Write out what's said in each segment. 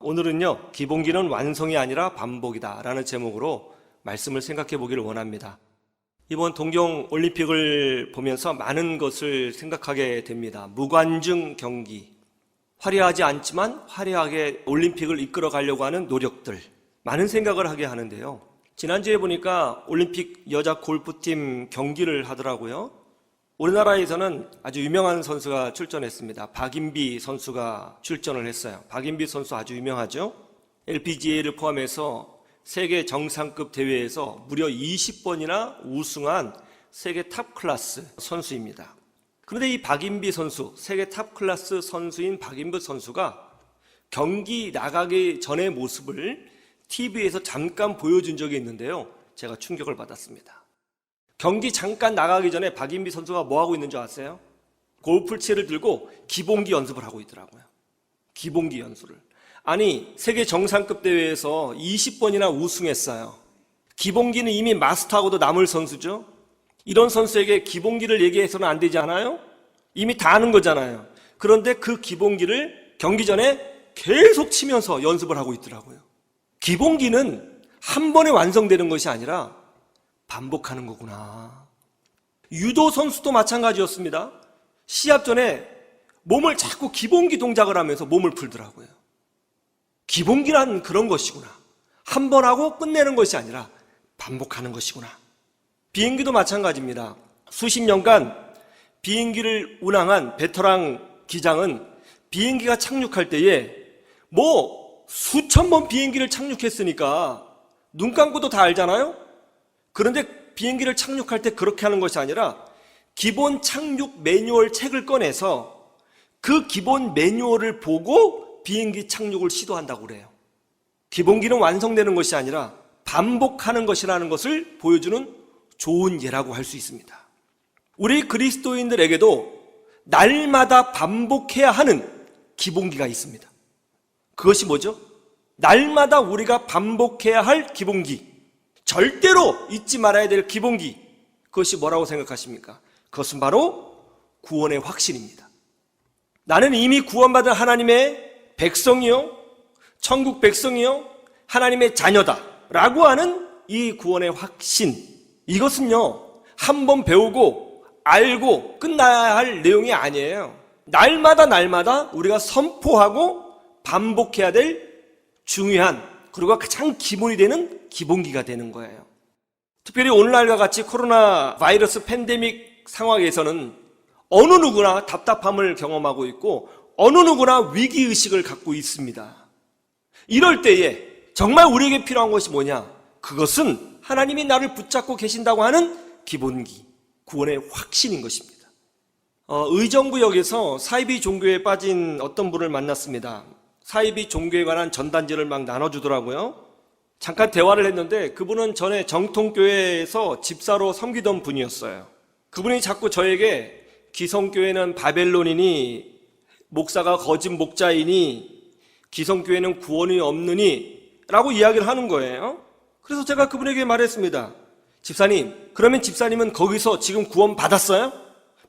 오늘은요, 기본기는 완성이 아니라 반복이다 라는 제목으로 말씀을 생각해 보기를 원합니다. 이번 동경 올림픽을 보면서 많은 것을 생각하게 됩니다. 무관중 경기. 화려하지 않지만 화려하게 올림픽을 이끌어 가려고 하는 노력들. 많은 생각을 하게 하는데요. 지난주에 보니까 올림픽 여자 골프팀 경기를 하더라고요. 우리나라에서는 아주 유명한 선수가 출전했습니다. 박인비 선수가 출전을 했어요. 박인비 선수 아주 유명하죠? LPGA를 포함해서 세계 정상급 대회에서 무려 20번이나 우승한 세계 탑 클래스 선수입니다. 그런데 이 박인비 선수, 세계 탑 클래스 선수인 박인비 선수가 경기 나가기 전의 모습을 TV에서 잠깐 보여준 적이 있는데요. 제가 충격을 받았습니다. 경기 잠깐 나가기 전에 박인비 선수가 뭐 하고 있는 줄 아세요? 골프채를 들고 기본기 연습을 하고 있더라고요. 기본기 연수를. 아니, 세계 정상급 대회에서 20번이나 우승했어요. 기본기는 이미 마스터하고도 남을 선수죠? 이런 선수에게 기본기를 얘기해서는 안 되지 않아요? 이미 다 아는 거잖아요. 그런데 그 기본기를 경기 전에 계속 치면서 연습을 하고 있더라고요. 기본기는 한 번에 완성되는 것이 아니라 반복하는 거구나. 유도 선수도 마찬가지였습니다. 시합 전에 몸을 자꾸 기본기 동작을 하면서 몸을 풀더라고요. 기본기란 그런 것이구나. 한 번 하고 끝내는 것이 아니라 반복하는 것이구나. 비행기도 마찬가지입니다. 수십 년간 비행기를 운항한 베테랑 기장은 비행기가 착륙할 때에 뭐 수천 번 비행기를 착륙했으니까 눈 감고도 다 알잖아요? 그런데 비행기를 착륙할 때 그렇게 하는 것이 아니라 기본 착륙 매뉴얼 책을 꺼내서 그 기본 매뉴얼을 보고 비행기 착륙을 시도한다고 그래요. 기본기는 완성되는 것이 아니라 반복하는 것이라는 것을 보여주는 좋은 예라고 할 수 있습니다. 우리 그리스도인들에게도 날마다 반복해야 하는 기본기가 있습니다. 그것이 뭐죠? 날마다 우리가 반복해야 할 기본기. 절대로 잊지 말아야 될 기본기. 그것이 뭐라고 생각하십니까? 그것은 바로 구원의 확신입니다. 나는 이미 구원받은 하나님의 백성이요. 천국 백성이요. 하나님의 자녀다. 라고 하는 이 구원의 확신. 이것은요. 한 번 배우고 알고 끝나야 할 내용이 아니에요. 날마다 날마다 우리가 선포하고 반복해야 될 중요한 그리고 가장 기본이 되는 기본기가 되는 거예요. 특별히 오늘날과 같이 코로나 바이러스 팬데믹 상황에서는 어느 누구나 답답함을 경험하고 있고 어느 누구나 위기 의식을 갖고 있습니다. 이럴 때에 정말 우리에게 필요한 것이 뭐냐? 그것은 하나님이 나를 붙잡고 계신다고 하는 기본기, 구원의 확신인 것입니다. 어, 의정부역에서 사이비 종교에 빠진 어떤 분을 만났습니다. 사이비 종교에 관한 전단지를 막 나눠주더라고요. 잠깐 대화를 했는데 그분은 전에 정통교회에서 집사로 섬기던 분이었어요. 그분이 자꾸 저에게 기성교회는 바벨론이니 목사가 거짓 목자이니 기성교회는 구원이 없느니 라고 이야기를 하는 거예요. 그래서 제가 그분에게 말했습니다. 집사님, 그러면 집사님은 거기서 지금 구원 받았어요?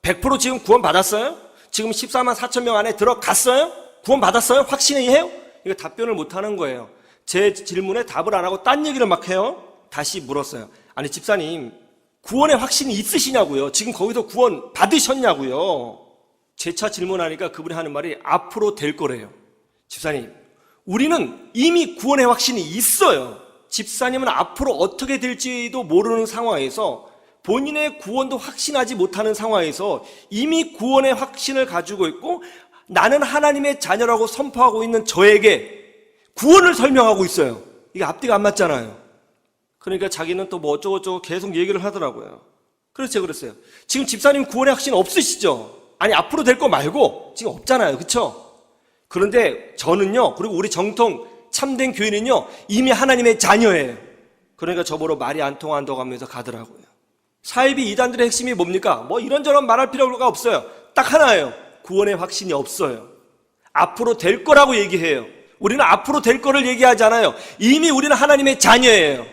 100% 지금 구원 받았어요? 지금 14만 4천 명 안에 들어갔어요? 구원 받았어요? 확신해요? 이거 답변을 못 하는 거예요. 제 질문에 답을 안 하고 딴 얘기를 막 해요. 다시 물었어요. 아니, 집사님, 구원의 확신이 있으시냐고요? 지금 거기서 구원 받으셨냐고요? 재차 질문하니까 그분이 하는 말이 앞으로 될 거래요. 집사님, 우리는 이미 구원의 확신이 있어요. 집사님은 앞으로 어떻게 될지도 모르는 상황에서 본인의 구원도 확신하지 못하는 상황에서 이미 구원의 확신을 가지고 있고 나는 하나님의 자녀라고 선포하고 있는 저에게 구원을 설명하고 있어요. 이게 앞뒤가 안 맞잖아요. 그러니까 자기는 또 뭐 어쩌고저쩌고 계속 얘기를 하더라고요. 제가 그랬어요. 지금 집사님 구원의 확신 없으시죠? 아니, 앞으로 될 거 말고 지금 없잖아요. 그쵸? 그런데 저는요, 그리고 우리 정통 참된 교회는요, 이미 하나님의 자녀예요. 그러니까 저보러 말이 안 통한다고 하면서 가더라고요. 사이비 이단들의 핵심이 뭡니까? 뭐 이런저런 말할 필요가 없어요. 딱 하나예요. 구원의 확신이 없어요. 앞으로 될 거라고 얘기해요. 우리는 앞으로 될 거를 얘기하잖아요. 이미 우리는 하나님의 자녀예요.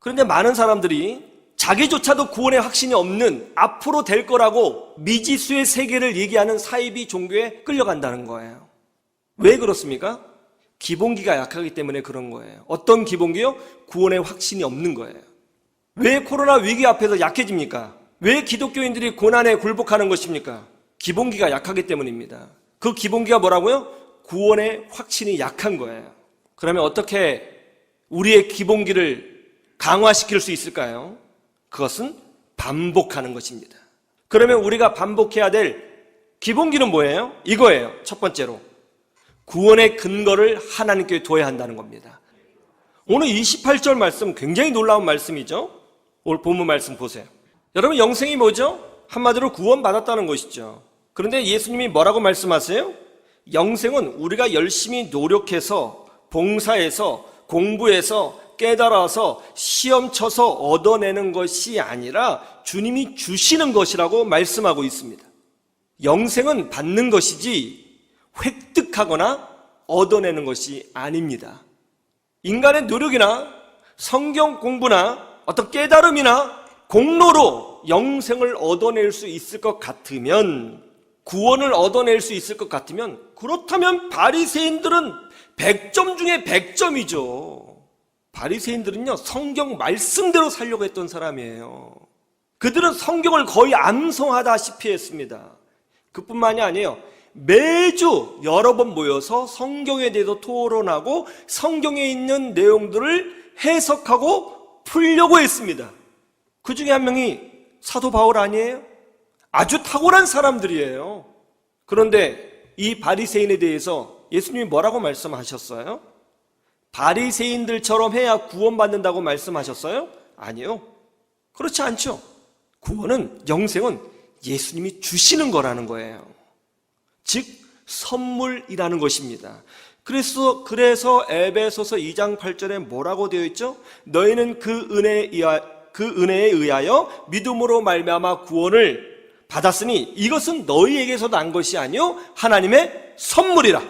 그런데 많은 사람들이 자기조차도 구원의 확신이 없는 앞으로 될 거라고 미지수의 세계를 얘기하는 사이비 종교에 끌려간다는 거예요. 왜 그렇습니까? 기본기가 약하기 때문에 그런 거예요. 어떤 기본기요? 구원의 확신이 없는 거예요. 왜 코로나 위기 앞에서 약해집니까? 왜 기독교인들이 고난에 굴복하는 것입니까? 기본기가 약하기 때문입니다. 그 기본기가 뭐라고요? 구원의 확신이 약한 거예요. 그러면 어떻게 우리의 기본기를 강화시킬 수 있을까요? 그것은 반복하는 것입니다. 그러면 우리가 반복해야 될 기본기는 뭐예요? 이거예요. 첫 번째로. 구원의 근거를 하나님께 둬야 한다는 겁니다. 오늘 28절 말씀 굉장히 놀라운 말씀이죠? 오늘 본문 말씀 보세요. 여러분, 영생이 뭐죠? 한마디로 구원받았다는 것이죠. 그런데 예수님이 뭐라고 말씀하세요? 영생은 우리가 열심히 노력해서, 봉사해서, 공부해서, 깨달아서, 시험 쳐서 얻어내는 것이 아니라 주님이 주시는 것이라고 말씀하고 있습니다. 영생은 받는 것이지 획득하거나 얻어내는 것이 아닙니다. 인간의 노력이나 성경 공부나 어떤 깨달음이나 공로로 영생을 얻어낼 수 있을 것 같으면 구원을 얻어낼 수 있을 것 같으면 그렇다면 바리새인들은 100점 중에 100점이죠. 바리새인들은요 성경 말씀대로 살려고 했던 사람이에요. 그들은 성경을 거의 암송하다시피 했습니다. 그뿐만이 아니에요. 매주 여러 번 모여서 성경에 대해서 토론하고 성경에 있는 내용들을 해석하고 풀려고 했습니다. 그 중에 한 명이 사도 바울 아니에요? 아주 탁월한 사람들이에요. 그런데 이 바리새인에 대해서 예수님이 뭐라고 말씀하셨어요? 바리새인들처럼 해야 구원받는다고 말씀하셨어요? 아니요. 그렇지 않죠. 구원은 영생은 예수님이 주시는 거라는 거예요. 즉 선물이라는 것입니다. 그래서 그래서 에베소서 2장 8절에 뭐라고 되어 있죠? 너희는 그 은혜에 의하, 그 은혜에 의하여 믿음으로 말미암아 구원을 받았으니 이것은 너희에게서 난 것이 아니요 하나님의 선물이라.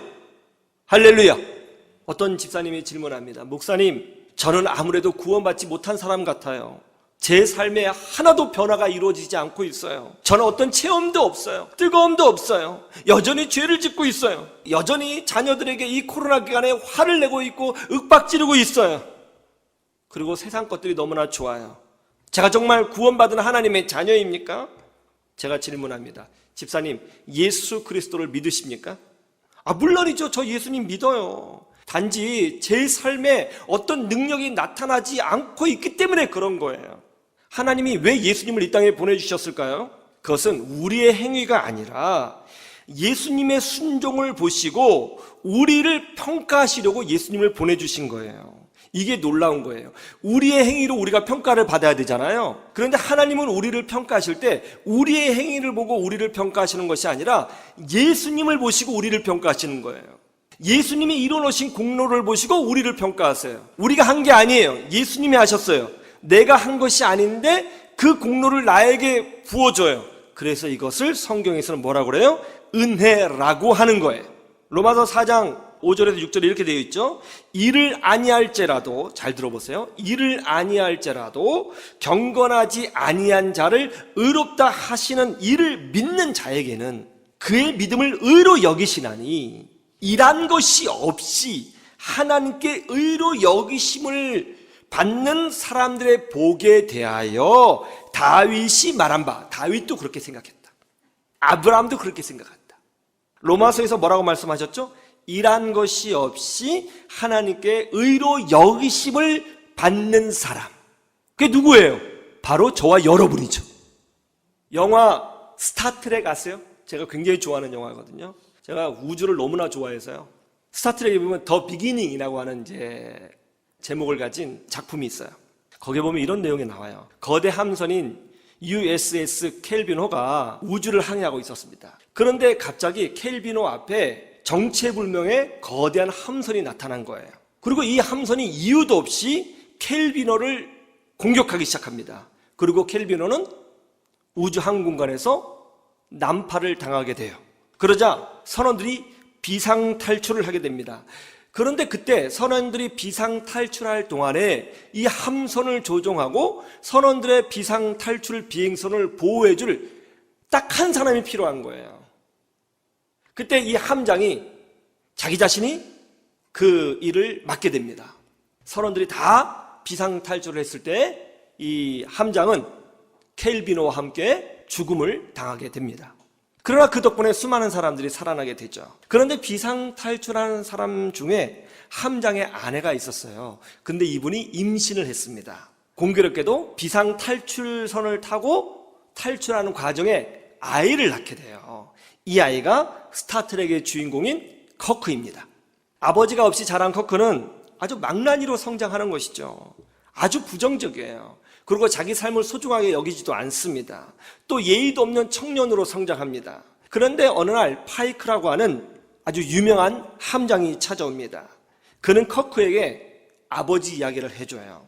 할렐루야. 어떤 집사님이 질문합니다. 목사님, 저는 아무래도 구원받지 못한 사람 같아요. 제 삶에 하나도 변화가 이루어지지 않고 있어요. 저는 어떤 체험도 없어요. 뜨거움도 없어요. 여전히 죄를 짓고 있어요. 여전히 자녀들에게 이 코로나 기간에 화를 내고 있고 윽박지르고 있어요. 그리고 세상 것들이 너무나 좋아요. 제가 정말 구원받은 하나님의 자녀입니까? 제가 질문합니다. 집사님, 예수 그리스도를 믿으십니까? 아, 물론이죠. 저 예수님 믿어요. 단지 제 삶에 어떤 능력이 나타나지 않고 있기 때문에 그런 거예요. 하나님이 왜 예수님을 이 땅에 보내주셨을까요? 그것은 우리의 행위가 아니라 예수님의 순종을 보시고 우리를 평가하시려고 예수님을 보내주신 거예요. 이게 놀라운 거예요. 우리의 행위로 우리가 평가를 받아야 되잖아요. 그런데 하나님은 우리를 평가하실 때 우리의 행위를 보고 우리를 평가하시는 것이 아니라 예수님을 보시고 우리를 평가하시는 거예요. 예수님이 이뤄놓으신 공로를 보시고 우리를 평가하세요. 우리가 한 게 아니에요. 예수님이 하셨어요. 내가 한 것이 아닌데 그 공로를 나에게 부어줘요. 그래서 이것을 성경에서는 뭐라고 그래요? 은혜라고 하는 거예요. 로마서 4장 5절에서 6절에 이렇게 되어 있죠. 이를 아니할지라도 잘 들어보세요. 이를 아니할지라도 경건하지 아니한 자를 의롭다 하시는 이를 믿는 자에게는 그의 믿음을 의로 여기시나니 이란 것이 없이 하나님께 의로 여기심을 받는 사람들의 복에 대하여 다윗이 말한 바 다윗도 그렇게 생각했다. 아브라함도 그렇게 생각했다. 로마서에서 뭐라고 말씀하셨죠? 이란 것이 없이 하나님께 의로 여기심을 받는 사람. 그게 누구예요? 바로 저와 여러분이죠. 영화 스타트랙 아세요? 제가 굉장히 좋아하는 영화거든요. 제가 우주를 너무나 좋아해서요. 스타트랙에 보면 더 비기닝이라고 하는 이제 제목을 가진 작품이 있어요. 거기에 보면 이런 내용이 나와요. 거대 함선인 USS 켈빈호가 우주를 항해하고 있었습니다. 그런데 갑자기 켈빈호 앞에 정체불명의 거대한 함선이 나타난 거예요. 그리고 이 함선이 이유도 없이 켈빈호를 공격하기 시작합니다. 그리고 켈빈호는 우주 항공간에서 난파를 당하게 돼요. 그러자 선원들이 비상 탈출을 하게 됩니다. 그런데 그때 선원들이 비상 탈출할 동안에 이 함선을 조종하고 선원들의 비상 탈출 비행선을 보호해줄 딱 한 사람이 필요한 거예요. 그때 이 함장이 자기 자신이 그 일을 맡게 됩니다. 선원들이 다 비상탈출을 했을 때 이 함장은 켈비노와 함께 죽음을 당하게 됩니다. 그러나 그 덕분에 수많은 사람들이 살아나게 되죠. 그런데 비상탈출하는 사람 중에 함장의 아내가 있었어요. 근데 이분이 임신을 했습니다. 공교롭게도 비상탈출선을 타고 탈출하는 과정에 아이를 낳게 돼요. 이 아이가 스타트rek의 주인공인 커크입니다. 아버지가 없이 자란 커크는 아주 망나니로 성장하는 것이죠. 아주 부정적이에요. 그리고 자기 삶을 소중하게 여기지도 않습니다. 또 예의도 없는 청년으로 성장합니다. 그런데 어느 날 파이크라고 하는 아주 유명한 함장이 찾아옵니다. 그는 커크에게 아버지 이야기를 해줘요.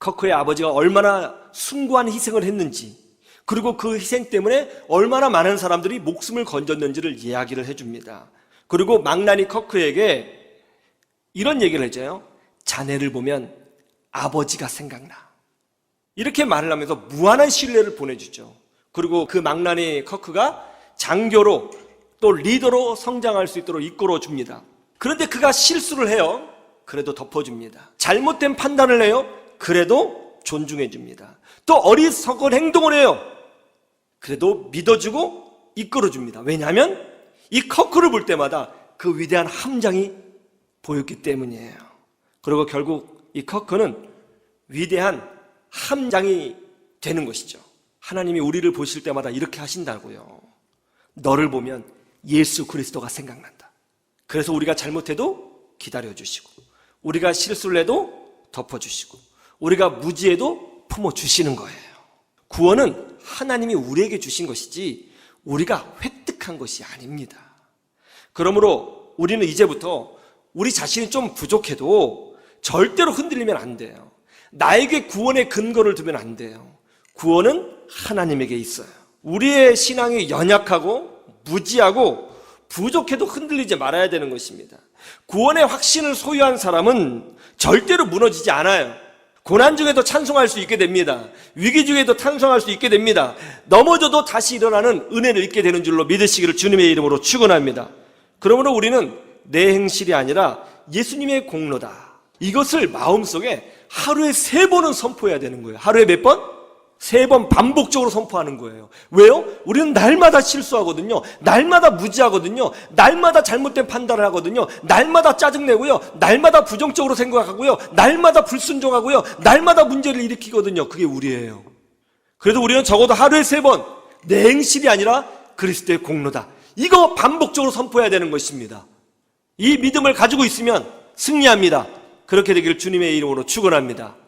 커크의 아버지가 얼마나 숭고한 희생을 했는지, 그리고 그 희생 때문에 얼마나 많은 사람들이 목숨을 건졌는지를 이야기를 해줍니다. 그리고 망나니 커크에게 이런 얘기를 해줘요. 자네를 보면 아버지가 생각나. 이렇게 말을 하면서 무한한 신뢰를 보내주죠. 그리고 그 망나니 커크가 장교로 또 리더로 성장할 수 있도록 이끌어 줍니다. 그런데 그가 실수를 해요. 그래도 덮어줍니다. 잘못된 판단을 해요. 그래도 존중해 줍니다. 또 어리석은 행동을 해요. 그래도 믿어주고 이끌어 줍니다. 왜냐하면 이 커크를 볼 때마다 그 위대한 함장이 보였기 때문이에요. 그리고 결국 이 커크는 위대한 함장이 되는 것이죠. 하나님이 우리를 보실 때마다 이렇게 하신다고요. 너를 보면 예수 그리스도가 생각난다. 그래서 우리가 잘못해도 기다려주시고, 우리가 실수를 해도 덮어주시고, 우리가 무지해도 품어주시는 거예요. 구원은 하나님이 우리에게 주신 것이지, 우리가 획득한 것이 아닙니다. 그러므로 우리는 이제부터 우리 자신이 좀 부족해도 절대로 흔들리면 안 돼요. 나에게 구원의 근거를 두면 안 돼요. 구원은 하나님에게 있어요. 우리의 신앙이 연약하고 무지하고 부족해도 흔들리지 말아야 되는 것입니다. 구원의 확신을 소유한 사람은 절대로 무너지지 않아요. 고난 중에도 찬송할 수 있게 됩니다. 위기 중에도 찬송할 수 있게 됩니다. 넘어져도 다시 일어나는 은혜를 잊게 되는 줄로 믿으시기를 주님의 이름으로 축원합니다. 그러므로 우리는 내 행실이 아니라 예수님의 공로다. 이것을 마음속에 하루에 세 번은 선포해야 되는 거예요. 하루에 몇 번? 세 번 반복적으로 선포하는 거예요. 왜요? 우리는 날마다 실수하거든요. 날마다 무지하거든요. 날마다 잘못된 판단을 하거든요. 날마다 짜증내고요. 날마다 부정적으로 생각하고요. 날마다 불순종하고요. 날마다 문제를 일으키거든요. 그게 우리예요. 그래도 우리는 적어도 하루에 세 번, 내 행실이 아니라 그리스도의 공로다. 이거 반복적으로 선포해야 되는 것입니다. 이 믿음을 가지고 있으면 승리합니다. 그렇게 되기를 주님의 이름으로 축원합니다.